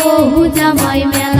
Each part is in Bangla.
বহু জামাই মেলা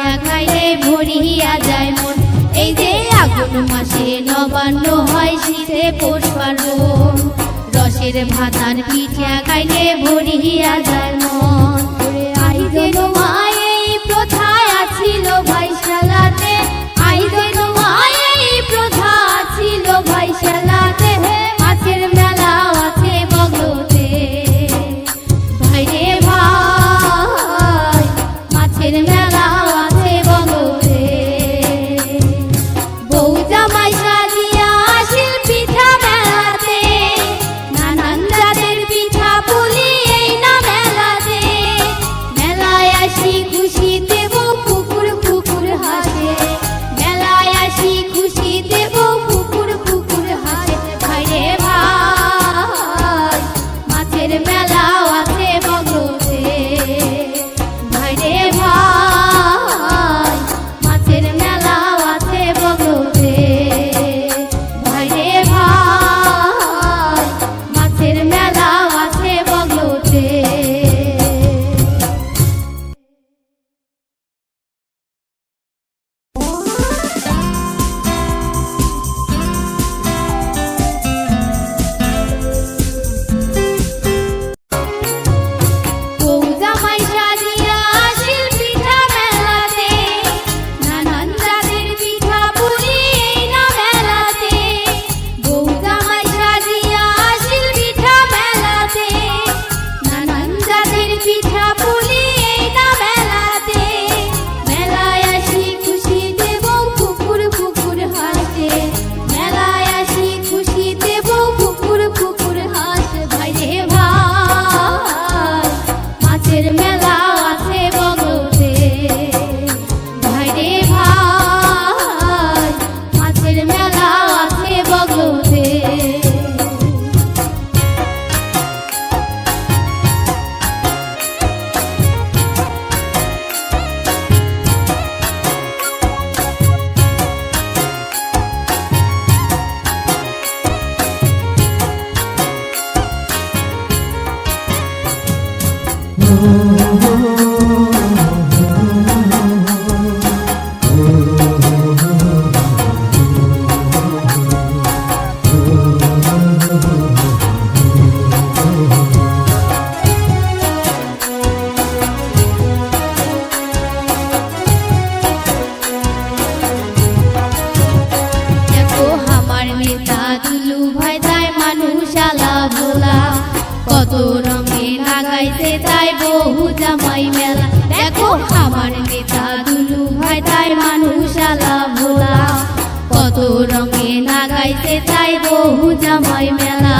না খাইলে ভরিয়া যায় মন। এই যে আগুন মাসে নবান্ন হয় শীতে পোষ পার্বণ রসের ভাতার পিঠা খাইলে ভরিয়া যায় মন। আইতে তোমায় irme a আল্লাহ কত রঙে লাগাইছে তাই বহু জামাই মেলা। দেখো আমার নেতা দুলু ভাই, তাই মানুষ আলা ভোলা। কত রঙে লাগাইছে তাই বহু জামাই মেলা।